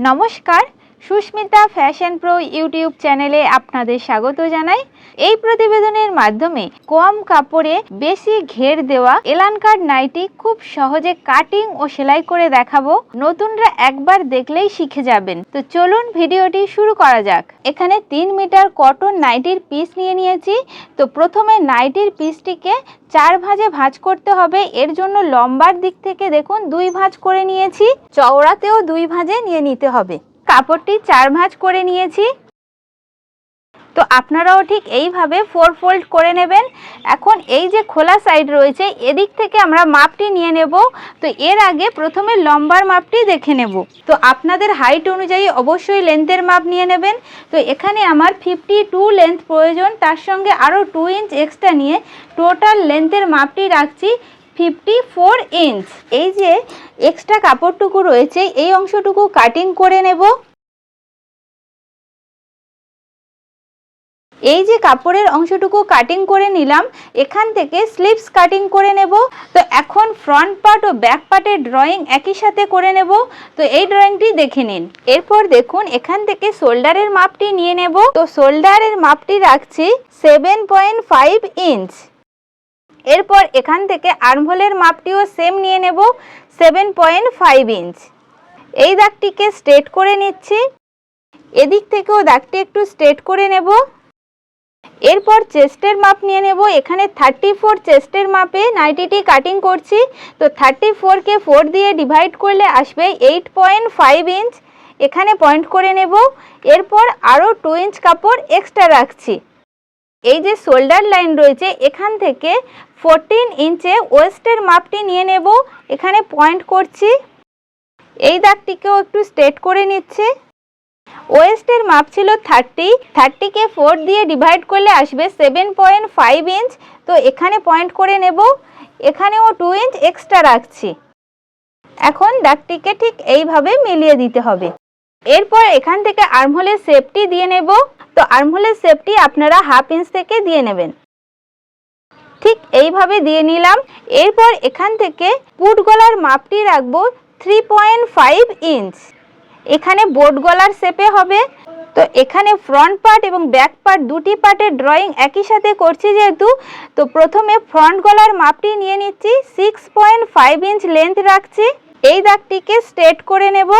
নমস্কার Susmita fashion pro YouTube চ্যানেলে আপনাদের স্বাগত জানাই। এই প্রতিবেদনের মাধ্যমে কম কাপড়ে বেশি ঘের দেওয়া এলানকার নাইটি খুব সহজে কাটিং ও সেলাই করে দেখাবো। নতুনরা একবার দেখলেই শিখে যাবেন। তো চলুন ভিডিওটি শুরু করা যাক। এখানে তিন মিটার কটন নাইটির পিস নিয়ে নিয়েছি। তো প্রথমে নাইটির পিসটিকে চার ভাঁজে ভাঁজ করতে হবে। এর জন্য লম্বার দিক থেকে দেখুন দুই ভাঁজ করে নিয়েছি। চওড়াতেও দুই ভাঁজে নিয়ে নিতে হবে। কাপড়টি চার ভাঁজ করে নিয়েছি। তো আপনারাও ঠিক এইভাবে ফোর ফোল্ড করে নেবেন। এখন এই যে খোলা সাইড রয়েছে, এদিক থেকে আমরা মাপটি নিয়ে নেব। তো এর আগে প্রথমে লম্বার মাপটি দেখে নেব। তো আপনাদের হাইট অনুযায়ী অবশ্যই লেন্থের মাপ নিয়ে নেবেন। তো এখানে আমার ফিফটি টু লেন্থ প্রয়োজন। তার সঙ্গে আরও টু ইঞ্চ এক্সট্রা নিয়ে টোটাল লেন্থের মাপটি রাখছি। Fifty four inch. এই যে এক্সট্রা কাপড়টুকু রয়েছে, এই অংশটুকু কাটিং করে নেব। এই যে কাপড়ের অংশটুকু কাটিং করে নিলাম, এখান থেকে স্লিপস কাটিং করে নেব। তো এখন ফ্রন্ট পার্ট ও ব্যাক পার্টের ড্রয়িং একই সাথে করে নেব। তো এই ড্রয়িংটি দেখে নিন। এরপর দেখুন, এখান থেকে শোল্ডারের মাপটি নিয়ে নেব। তো শোল্ডারের মাপটি রাখছি সেভেন পয়েন্ট ফাইভ ইঞ্চ এরপর এখান থেকে আর্মহোলের মাপটিও সেম নিয়ে নেব সেভেন পয়েন্ট ফাইভ ইঞ্চ এই দাগটিকে স্ট্রেট করে নিচ্ছি। এদিক থেকেও দাগটি একটু স্ট্রেট করে নেব। এরপর চেস্টের মাপ নিয়ে নেব। এখানে থার্টি ফোর চেস্টের মাপে নাইটিটি কাটিং করছি। তো থার্টি ফোরকে ফোর দিয়ে ডিভাইড করলে আসবে এইট পয়েন্ট ফাইভ ইঞ্চ এখানে পয়েন্ট করে নেব। এরপর আরও টু ইঞ্চ কাপড় এক্সট্রা রাখছি। এই যে শোল্ডার লাইন রয়েছে, এখান থেকে ফোরটিন ইঞ্চে ওয়েস্টের মাপটি নিয়ে নেব। এখানে পয়েন্ট করছি। এই দাগটিকেও একটু স্ট্রেট করে নিচ্ছে। ওয়েস্টের মাপ ছিল থার্টি থার্টিকে ফোর দিয়ে ডিভাইড করলে আসবে সেভেন পয়েন্ট ফাইভ ইঞ্চ তো এখানে পয়েন্ট করে নেব। এখানেও টু ইঞ্চ এক্সট্রা রাখছি। এখন দাগটিকে ঠিক এইভাবে মিলিয়ে দিতে হবে। এরপর এখান থেকে আর্মহোলের সেফটি দিয়ে নেব। তো আর্মহোলের সেফটি আপনারা হাফ ইঞ্চ থেকে দিয়ে নেবেন। ঠিক এইভাবে দিয়ে নিলাম। এরপর এখান থেকে পুট গলার মাপটি রাখব থ্রি পয়েন্ট ফাইভ ইঞ্চ এখানে বোট গলার শেপে হবে। তো এখানে ফ্রন্ট পার্ট এবং ব্যাক পার্ট দুটি পার্টের ড্রয়িং একই সাথে করছি যেহেতু। তো প্রথমে ফ্রন্ট গলার মাপটি নিয়ে নিচ্ছি six point five inch length রাখছি। এই দাগটিকে স্ট্রেট করে নেব।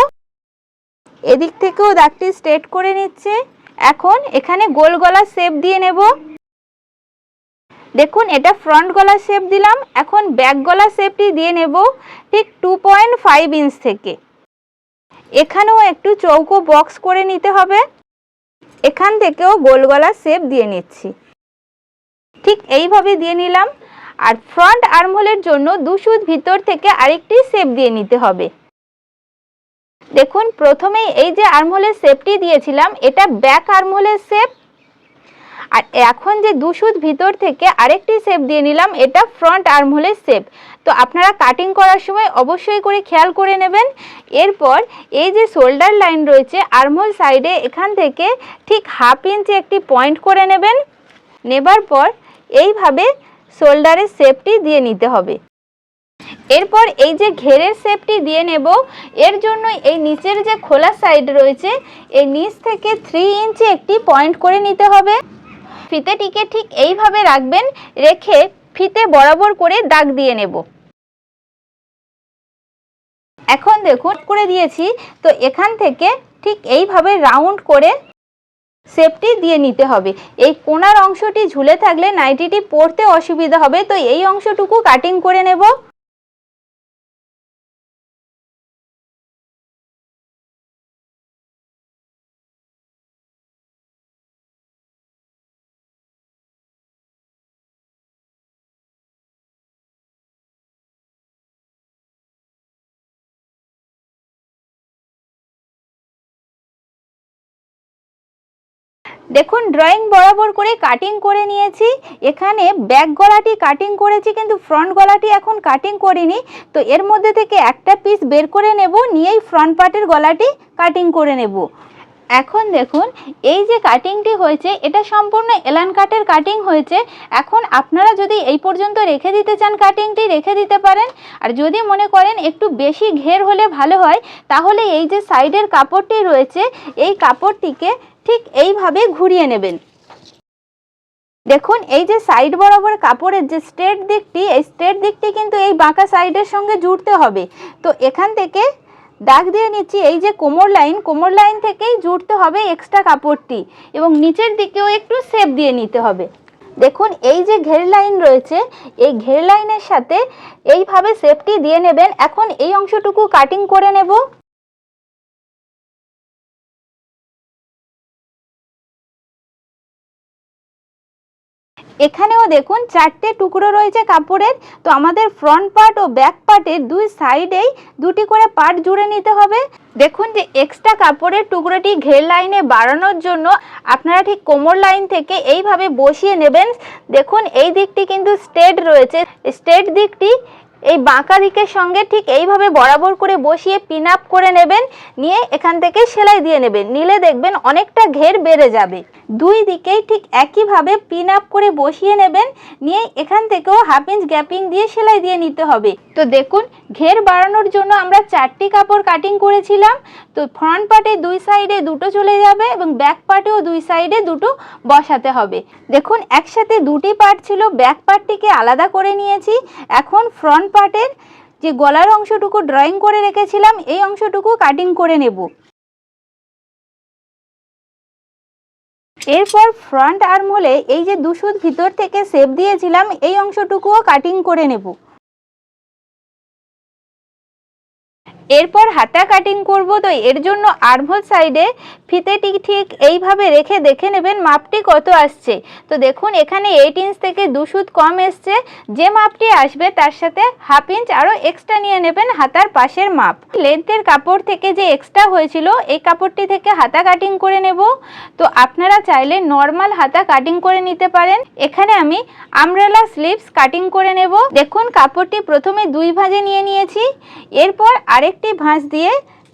এদিক থেকেও দাগটি স্ট্রেট করে নিচ্ছে। এখন এখানে গোল গলার শেপ দিয়ে নেব। দেখুন, এটা ফ্রন্ট গলার শেপ দিলাম। এখন ব্যাক গলার শেপটি দিয়ে নেব ঠিক টু পয়েন্ট ফাইভ ইঞ্চ থেকে। এখানেও একটু চৌকো বক্স করে নিতে হবে। এখান থেকেও গোল গলার শেপ দিয়ে নিচ্ছি। ঠিক এইভাবে দিয়ে নিলাম। আর ফ্রন্ট আর্মহোলের জন্য দুশুদ ভিতর থেকে আরেকটি শেপ দিয়ে নিতে হবে। দেখুন, প্রথমেই এই যে আর্মহোলের শেপটি দিয়েছিলাম, এটা ব্যাক আর্মহোলের শেপ আর এখন যে দুশুদ ভিতর থেকে আরেকটি শেপ দিয়ে নিলাম, এটা ফ্রন্ট আর্মহোলের শেপ তো আপনারা কাটিং করার সময় অবশ্যই করে খেয়াল করে নেবেন। এরপর এই যে শোল্ডার লাইন রয়েছে আর্মহোল সাইডে এখান থেকে ঠিক হাফ ইঞ্চে একটি পয়েন্ট করে নেবেন। নেবার পর এইভাবে শোল্ডারের শেপটি দিয়ে নিতে হবে। এরপর এই যে ঘেরের শেপটি দিয়ে নেব, এর জন্য এই নিচের যে খোলা সাইড রয়েছে, এই নিচ থেকে থ্রি ইঞ্চি একটি পয়েন্ট করে নিতে হবে। ফিতেটিকে ঠিক এইভাবে রাখবেন, রেখে ফিতে বরাবর করে দাগ দিয়ে নেব। এখন দেখুন, করে দিয়েছি, তো এখান থেকে ঠিক এইভাবে রাউন্ড করে সেপটি দিয়ে নিতে হবে। এই কোনার অংশটি ঝুলে থাকলে নাইটিটি পরতে অসুবিধা হবে, তো এই অংশটুকু কাটিং করে নেব। দেখুন ড্রয়িং বরাবর করে কাটিং করে নিয়েছি। এখানে ব্যাক গলাটি কাটিং করেছি, কিন্তু ফ্রন্ট গলাটি এখন কাটিং করিনি। তো এর মধ্যে থেকে একটা পিস বের করে নেব, নিয়েই ফ্রন্ট পার্টের গলাটি কাটিং করে নেব। এখন দেখুন, এই যে কাটিংটি হয়েছে, এটা সম্পূর্ণ এলান কাটের কাটিং হয়েছে। এখন আপনারা যদি এই পর্যন্ত রেখে দিতে চান কাটিংটি রেখে দিতে পারেন। আর যদি মনে করেন একটু বেশি ঘের হলে ভালো হয়, তাহলে এই যে সাইডের কাপড়টি রয়েছে, এই কাপড়টিকে ঠিক এইভাবে ঘুরিয়ে নেবেন। দেখুন, এই যে সাইড বরাবর কাপড়ের যে স্ট্রেট দিকটি, এই স্ট্রেট দিকটি কিন্তু এই বাঁকা সাইডের সঙ্গে জুড়তে হবে। তো এখান থেকে দাগ দিয়ে নিচ্ছি এই যে কোমর লাইন কোমর লাইন থেকেই জুড়তে হবে এক্সট্রা কাপড়টি এবং নিচের দিকেও একটু সেপ দিয়ে নিতে হবে। দেখুন, এই যে ঘের লাইন রয়েছে, এই ঘের লাইনের সাথে এইভাবে সেপটি দিয়ে নেবেন। এখন এই অংশটুকু কাটিং করে নেব। এখানেও দেখুন চারটে টুকরো রয়েছে কাপড়ের। তো আমাদের ফ্রন্ট পার্ট ও ব্যাক পার্টের দুই সাইডেই দুটি করে পার্ট জুড়ে নিতে হবে। দেখুন যে এক্সট্রা কাপড়ের টুকরোটি ঘের লাইনে বাড়ানোর জন্য আপনারা ঠিক কোমর লাইন থেকে এইভাবে বসিয়ে নেবেন। দেখুন এই দিকটি কিন্তু স্টেট রয়েছে। স্টেট দিকটি এই বাঁকা দিকের সঙ্গে ঠিক এইভাবে বরাবর করে বসিয়ে পিন আপ করে নেবেন, নিয়ে এখান থেকে সেলাই দিয়ে নেবেন। নিলে দেখবেন অনেকটা ঘের বেড়ে যাবে। দুই দিকেই ঠিক একইভাবে পিন আপ করে বসিয়ে নেবেন, নিয়ে এখান থেকেও হাফ ইঞ্চ গ্যাপিং দিয়ে সেলাই দিয়ে নিতে হবে। তো দেখুন, ঘের বাড়ানোর জন্য আমরা চারটি কাপড় কাটিং করেছিলাম। তো ফ্রন্ট পার্টে দুই সাইডে দুটো চলে যাবে এবং ব্যাক পার্টেও দুই সাইডে দুটো বসাতে হবে। দেখুন, একসাথে দুটি পার্ট ছিল ব্যাক পার্টটিকে আলাদা করে নিয়েছি। এখন ফ্রন্ট পার্টের যে গলার অংশটুকু ড্রয়িং করে রেখেছিলাম, এই অংশটুকু কাটিং করে নেব। এরপর ফ্রন্ট আর্ম হলে এই যে দুশুদ ভিতর থেকে সেপ দিয়েছিলাম, এই অংশটুকুও কাটিং করে নেব। এরপর হাতা কাটিং করব, তো এর জন্য আর্মহোল সাইডে ফিতেটি ঠিক এইভাবে রেখে দেখে নেবেন মাপটি কত আসছে। তো দেখুন, এখানে এইট ইঞ্চ থেকে দু সুত কম এসছে। যে মাপটি আসবে, তার সাথে হাফ ইঞ্চ আরও এক্সট্রা নিয়ে নেবেন হাতার পাশের মাপ। লেন্থের কাপড় থেকে যে এক্সট্রা হয়েছিল, এই কাপড়টি থেকে হাতা কাটিং করে নেব। তো আপনারা চাইলে নর্মাল হাতা কাটিং করে নিতে পারেন। এখানে আমি আমরেলা স্লিভস কাটিং করে নেব। দেখুন, কাপড়টি প্রথমে দুই ভাঁজে নিয়ে নিয়েছি। এরপর আরেকটি ভাঁজ দিয়ে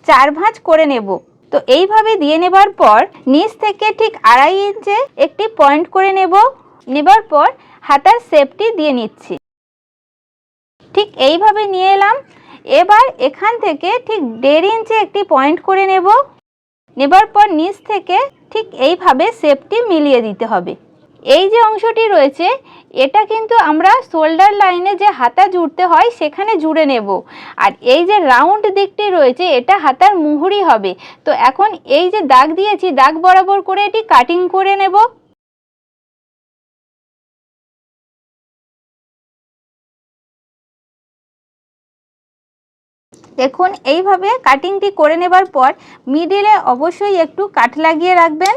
চার ভাঁজ করে নেব। তো এইভাবে দিয়ে নেবার পর নিচ থেকে ঠিক আড়াই ইঞ্চে একটি পয়েন্ট করে নেব। নেবার পর হাতার সেপটি দিয়ে নিচ্ছি। ঠিক এইভাবে নিয়ে এলাম। এবার এখান থেকে ঠিক দেড় ইঞ্চে একটি পয়েন্ট করে নেব। নেবার পর নিচ থেকে ঠিক এইভাবে সেপটি মিলিয়ে দিতে হবে। এই যে অংশটি রয়েছে এটা কিন্তু আমরা শোল্ডার লাইনে যে হাতা জুড়তে হয়, সেখানে জুড়ে নেব। আর এই যে রাউন্ড দিকটি রয়েছে, এটা হাতার মুহুরি হবে। তো এখন এই যে দাগ দিয়েছি, দাগ বরাবর করে এটি কাটিং করে নেব। দেখুন, এইভাবে কাটিংটি করে নেবার পর মিডিলে অবশ্যই একটু কাট লাগিয়ে রাখবেন।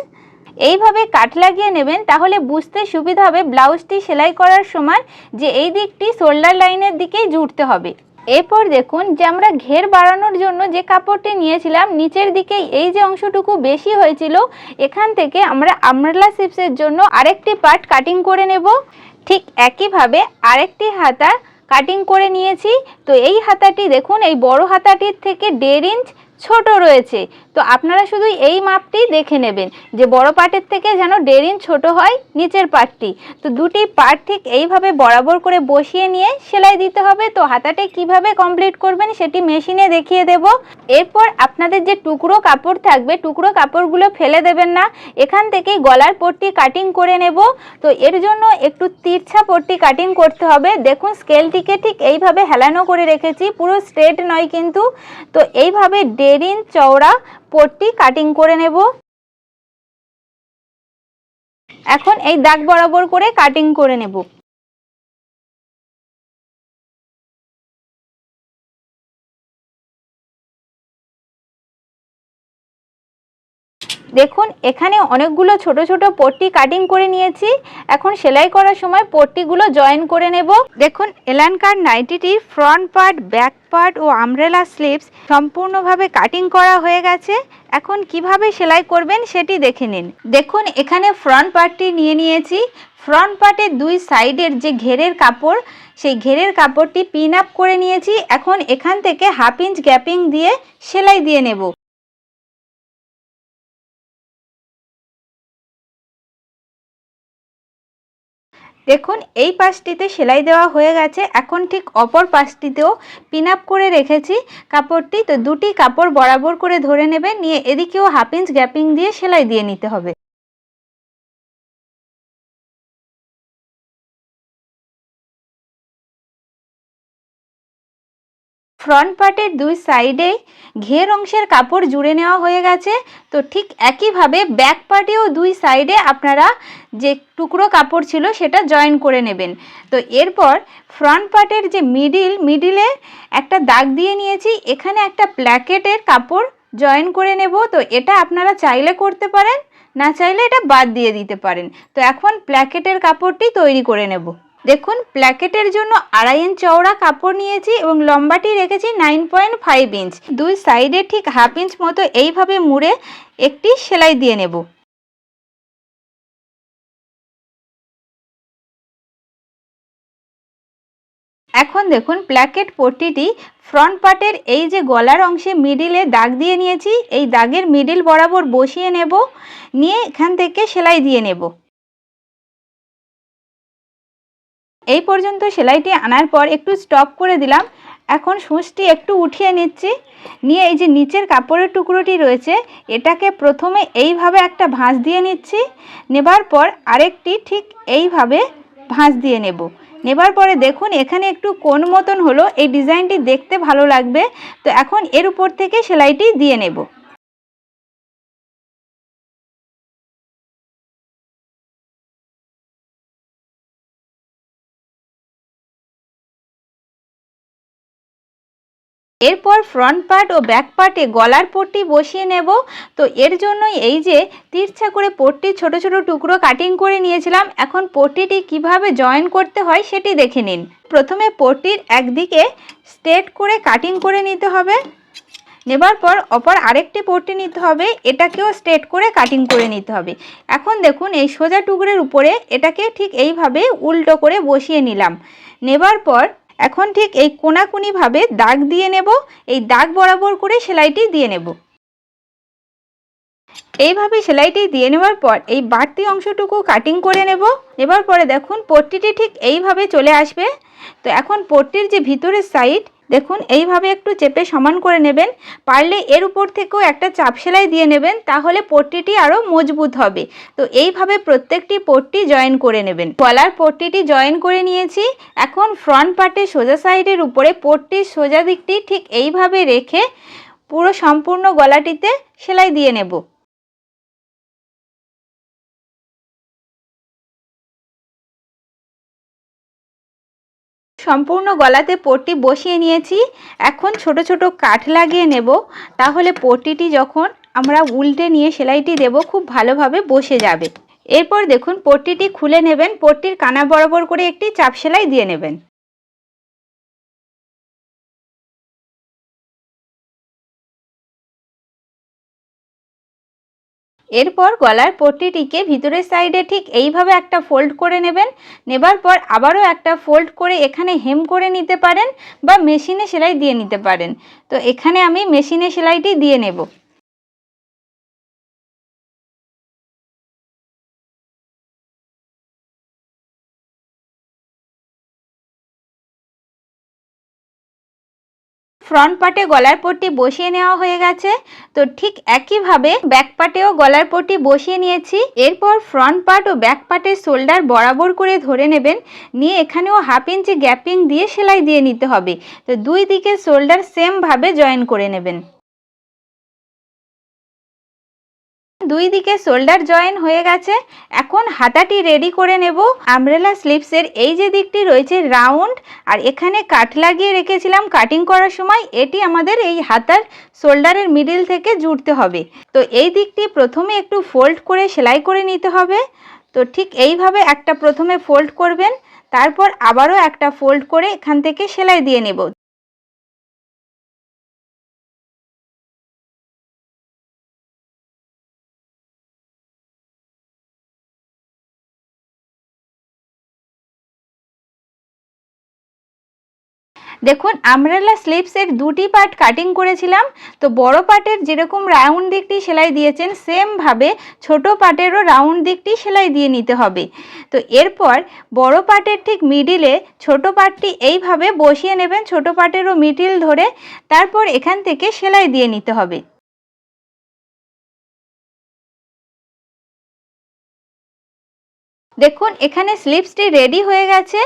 এইভাবে কাট লাগিয়ে নেবেন, তাহলে বুঝতে সুবিধা হবে ব্লাউজটি সেলাই করার সময় যে এই দিকটি শোল্ডার লাইনের দিকেই জুড়তে হবে। এরপর দেখুন যে আমরা ঘের বাড়ানোর জন্য যে কাপড়টি নিয়েছিলাম, নিচের দিকে এই যে অংশটুকু বেশি হয়েছিল, এখান থেকে আমরা আমরলা সিপসের জন্য আরেকটি পার্ট কাটিং করে নেব। ঠিক একইভাবে আরেকটি হাতা কাটিং করে নিয়েছি। তো এই হাতাটি দেখুন, এই বড় হাতাটির থেকে দেড় ইঞ্চ ছোট রয়েছে। তো আপনারা শুধু এই মাপটি দেখে নেবেন যে বড় পার্টের থেকে যেন দেড় ইঞ্চ ছোট হয় নিচের পাটটি। তো দুটি পার্ট ঠিক এইভাবে বরাবর করে বসিয়ে নিয়ে সেলাই দিতে হবে। তো হাতাটি কীভাবে কমপ্লিট করবেন সেটি মেশিনে দেখিয়ে দেব। এরপর আপনাদের যে টুকরো কাপড় থাকবে, টুকরো কাপড়গুলো ফেলে দেবেন না। এখান থেকেই গলার পট্টি কাটিং করে নেব। তো এর জন্য একটু তিরছা পট্টি কাটিং করতে হবে। দেখুন স্কেলটিকে ঠিক এইভাবে হেলানো করে রেখেছি। পুরো স্ট্রেট নয় কিন্তু। তো এইভাবে দেড় ইঞ্চ চওড়া, পট্টি কাটিং করে নেব। এখন এই দাগ বরাবর করে কাটিং করে নেব। দেখুন, এখানে অনেকগুলো ছোট ছোট পট্টি কাটিং করে নিয়েছি। এখন সেলাই করার সময় পট্টিগুলো জয়েন করে নেব। দেখুন, এলানকার নাইটিটির ফ্রন্ট পার্ট ব্যাক পার্ট ও আমরেলা স্লিভস সম্পূর্ণভাবে কাটিং করা হয়ে গেছে। এখন কীভাবে সেলাই করবেন সেটি দেখে নিন। দেখুন, এখানে ফ্রন্ট পার্টটি নিয়ে নিয়েছি। ফ্রন্ট পার্টের দুই সাইডের যে ঘেরের কাপড়, সেই ঘেরের কাপড়টি পিন আপ করে নিয়েছি। এখন এখান থেকে হাফ ইঞ্চ গ্যাপিং দিয়ে সেলাই দিয়ে নেব। দেখুন, এই পাশটিতে সেলাই দেওয়া হয়ে গেছে। এখন ঠিক অপর পাশটিতেও পিন আপ করে রেখেছি কাপড়টি। তো দুটি কাপড় বরাবর করে ধরে নেবে নিয়ে এদিকেও হাফ ইঞ্চ গ্যাপিং দিয়ে সেলাই দিয়ে নিতে হবে। ফ্রন্ট পার্টের দুই সাইডে ঘের অংশের কাপড় জুড়ে নেওয়া হয়ে গেছে। তো ঠিক একইভাবে ব্যাক পার্টেও দুই সাইডে আপনারা যে টুকরো কাপড় ছিল সেটা জয়েন করে নেবেন। তো এরপর ফ্রন্ট পার্টের যে মিডিল মিডিলে একটা দাগ দিয়ে নিয়েছি, এখানে একটা প্ল্যাকেটের কাপড় জয়েন করে নেব। তো এটা আপনারা চাইলে করতে পারেন, না চাইলে এটা বাদ দিয়ে দিতে পারেন। তো এখন প্ল্যাকেটের কাপড়টি তৈরি করে নেব। দেখুন, প্ল্যাকেটের জন্য আড়াই ইঞ্চ চওড়া কাপড় নিয়েছি এবং লম্বাটি রেখেছি নাইন পয়েন্ট ফাইভ ইঞ্চ দুই সাইডে ঠিক হাফ ইঞ্চ মতো এইভাবে মুড়ে একটি সেলাই দিয়ে নেব। এখন দেখুন, প্ল্যাকেট পট্টিটি ফ্রন্ট পার্টের এই যে গলার অংশে মিডিলে দাগ দিয়ে নিয়েছি। এই দাগের মিডিল বরাবর বসিয়ে নেব। নিয়ে এখান থেকে সেলাই দিয়ে নেব। এই পর্যন্ত সেলাইটি আনার পর একটু স্টপ করে দিলাম। এখন সূচটি একটু উঠিয়ে নিচ্ছি। নিয়ে এই যে নিচের কাপড়ের টুকরোটি রয়েছে, এটাকে প্রথমে এইভাবে একটা ভাঁজ দিয়ে নিচ্ছি। নেবার পর আরেকটি ঠিক এইভাবে ভাঁজ দিয়ে নেব। নেবার পরে দেখুন, এখানে একটু কোন মতন হলো, এই ডিজাইনটি দেখতে ভালো লাগবে। তো এখন এর উপর থেকে সেলাইটি দিয়ে নেব। এরপর ফ্রন্ট পার্ট ও ব্যাক পার্টে গলার পট্টি বসিয়ে নেব। তো এর জন্যই এই যে তিরছা করে পট্টির ছোট ছোট টুকরো কাটিং করে নিয়েছিলাম, এখন পট্টিটি কীভাবে জয়েন করতে হয় সেটি দেখে নিন। প্রথমে পট্টির একদিকে স্ট্রেট করে কাটিং করে নিতে হবে। নেবার পর অপর আরেকটি পট্টি নিতে হবে, এটাকেও স্ট্রেট করে কাটিং করে নিতে হবে। এখন দেখুন এই সোজা টুকরের উপরে এটাকে ঠিক এইভাবে উল্টো করে বসিয়ে নিলাম। নেবার পর এখন ঠিক এই কোনাকুনিভাবে দাগ দিয়ে নেব, এই দাগ বরাবর করে সেলাইটি দিয়ে নেব। এইভাবে সেলাইটি দিয়ে নেওয়ার পর এই বাড়তি অংশটুকু কাটিং করে নেব। নেবার পরে দেখুন, পট্টিটি ঠিক এইভাবে চলে আসবে। তো এখন পট্টির যে ভিতরের সাইড দেখুন, এইভাবে একটু চেপে সমান করে নেবেন। পারলে এর উপর থেকেও একটা চাপ সেলাই দিয়ে নেবেন, তাহলে পট্টিটি আরও মজবুত হবে। তো এইভাবে প্রত্যেকটি পট্টি জয়েন করে নেবেন। গলার পট্টিটি জয়েন করে নিয়েছি। এখন ফ্রন্ট পার্টের সোজা সাইডের উপরে পট্টির সোজা দিকটি ঠিক এইভাবে রেখে পুরো সম্পূর্ণ গলাটিতে সেলাই দিয়ে নেব। সম্পূর্ণ গলাতে পট্টি বসিয়ে নিয়েছি। এখন ছোট ছোট কাঠ লাগিয়ে নেব। তাহলে পট্টিটি যখন আমরা উল্টে নিয়ে সেলাইটি দেব, খুব ভালোভাবে বসে যাবে। এরপর দেখুন, পট্টিটি খুলে নেবেন। পট্টির কানা বরাবর করে একটি চাপ সেলাই দিয়ে নেবেন। এরপর গলার পট্টিটিকে ভিতরের সাইডে ঠিক এইভাবে একটা ফোল্ড করে নেবেন। নেবার পর আবারও একটা ফোল্ড করে এখানে হেম করে নিতে পারেন বা মেশিনে সেলাই দিয়ে নিতে পারেন। তো এখানে আমি মেশিনে সেলাইটি দিয়ে নেব। ফ্রন্ট পার্টে গলার পট্টি বসিয়ে নেওয়া হয়ে গেছে। তো ঠিক একইভাবে ব্যাক পার্টেও গলার পট্টি বসিয়ে নিয়েছি। এরপর ফ্রন্ট পার্ট ও ব্যাক পার্টের শোল্ডার বরাবর করে ধরে নেবেন। নিয়ে এখানেও হাফ ইঞ্চি গ্যাপিং দিয়ে সেলাই দিয়ে নিতে হবে। তো দুই দিকে শোল্ডার সেমভাবে জয়েন করে নেবেন। দিকে শোল্ডার জয়েন হয়ে গেছে। এখন হাতাটি রেডি করে নেব। আমব্রেলা স্লিপসের এই যে দিকটি রয়েছে রাউন্ড, আর এখানে কাঠ লাগিয়ে রেখেছিলাম কাটিং করার সময়, এটি আমাদের এই হাতার শোল্ডারের মিডিল থেকে জুড়তে হবে। তো এই দিকটি প্রথমে একটু ফোল্ড করে সেলাই করে নিতে হবে। তো ঠিক এইভাবে একটা প্রথমে ফোল্ড করবেন, তারপর আবারও একটা ফোল্ড করে এখান থেকে সেলাই দিয়ে নেব। দেখুন আমরেলা স্লিপসের দুটি পার্ট কাটিং করেছিলাম। তো বড় পার্টের যেরকম রাউন্ড দিকটি সেলাই দিয়েছেন সেমভাবে ছোট পার্টেরও রাউন্ড দিকটি সেলাই দিয়ে নিতে হবে। তো এরপর বড় পার্টের ঠিক মিডিলে ছোট পার্টটি এইভাবে বসিয়ে নেবেন, ছোট পার্টেরও মিডিল ধরে। তারপর এখান থেকে সেলাই দিয়ে নিতে হবে। দেখুন, এখানে স্লিপসটি রেডি হয়ে গেছে।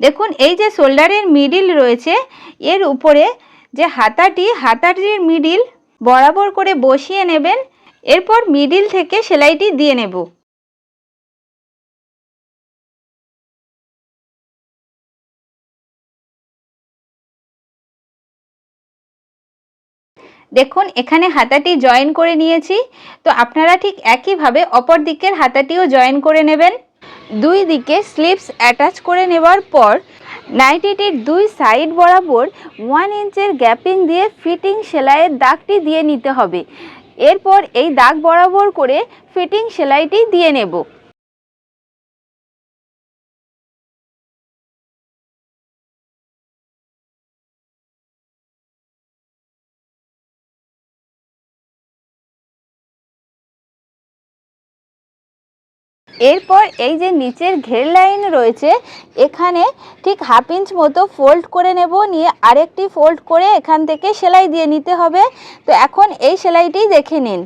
দেখুন, এই যে শোল্ডারের মিডিল রয়েছে, এর উপরে যে হাতাটি, হাতাটির মিডিল বরাবর করে বসিয়ে নেবেন, এরপর মিডিল থেকে সেলাইটি দিয়ে নেব। দেখুন, এখানে হাতাটি জয়েন করে নিয়েছি, তো আপনারা ঠিক একইভাবে অপর দিকের হাতাটিও জয়েন করে নেবেন। দুই দিকে স্লিপস অ্যাটাচ করে নেবার পর নাইটিটির দুই সাইড বরাবর ওয়ান ইঞ্চের গ্যাপিং দিয়ে ফিটিং সেলাইয়ের দাগটি দিয়ে নিতে হবে। এরপর এই দাগ বরাবর করে ফিটিং সেলাইটি দিয়ে নেব। এরপর এই যে নিচের ঘের লাইন রয়েছে, এখানে ঠিক হাফ ইঞ্চ মতো ফোল্ড করে নেব, নিয়ে আরেকটি ফোল্ড করে এখান থেকে সেলাই দিয়ে নিতে হবে। তো এখন এই সেলাইটি দেখে নিন।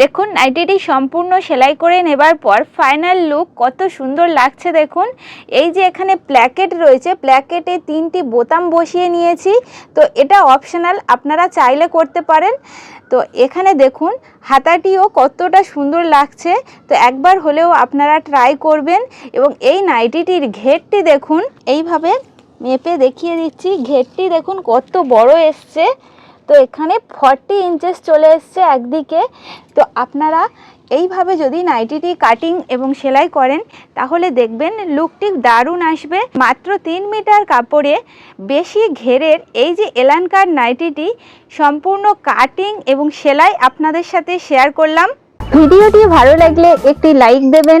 দেখুন, নাইটিটি সম্পূর্ণ সেলাই করে নেবার পর ফাইনাল লুক কত সুন্দর লাগছে দেখুন। এই যে এখানে প্ল্যাকেট রয়েছে প্ল্যাকেটে তিনটি বোতাম বসিয়ে নিয়েছি। তো এটা অপশনাল আপনারা চাইলে করতে পারেন। তো এখানে দেখুন, হাতাটিও কতটা সুন্দর লাগছে। তো একবার হলেও আপনারা ট্রাই করবেন এবং এই নাইটিটির ঘেরটি দেখুন, এইভাবে মেপে দেখিয়ে দিচ্ছি। ঘেরটি দেখুন কত বড় এসছে। তো এখানে ফর্টি ইঞ্চেস চলে এসছে একদিকে। তো আপনারা এইভাবে যদি নাইটিটি কাটিং এবং সেলাই করেন, তাহলে দেখবেন লুকটি দারুণ আসবে। মাত্র তিন মিটার কাপড়ে বেশি ঘেরের এই যে এলানকার নাইটিটি সম্পূর্ণ কাটিং এবং সেলাই আপনাদের সাথে শেয়ার করলাম। ভিডিওটি ভালো লাগলে একটি লাইক দেবেন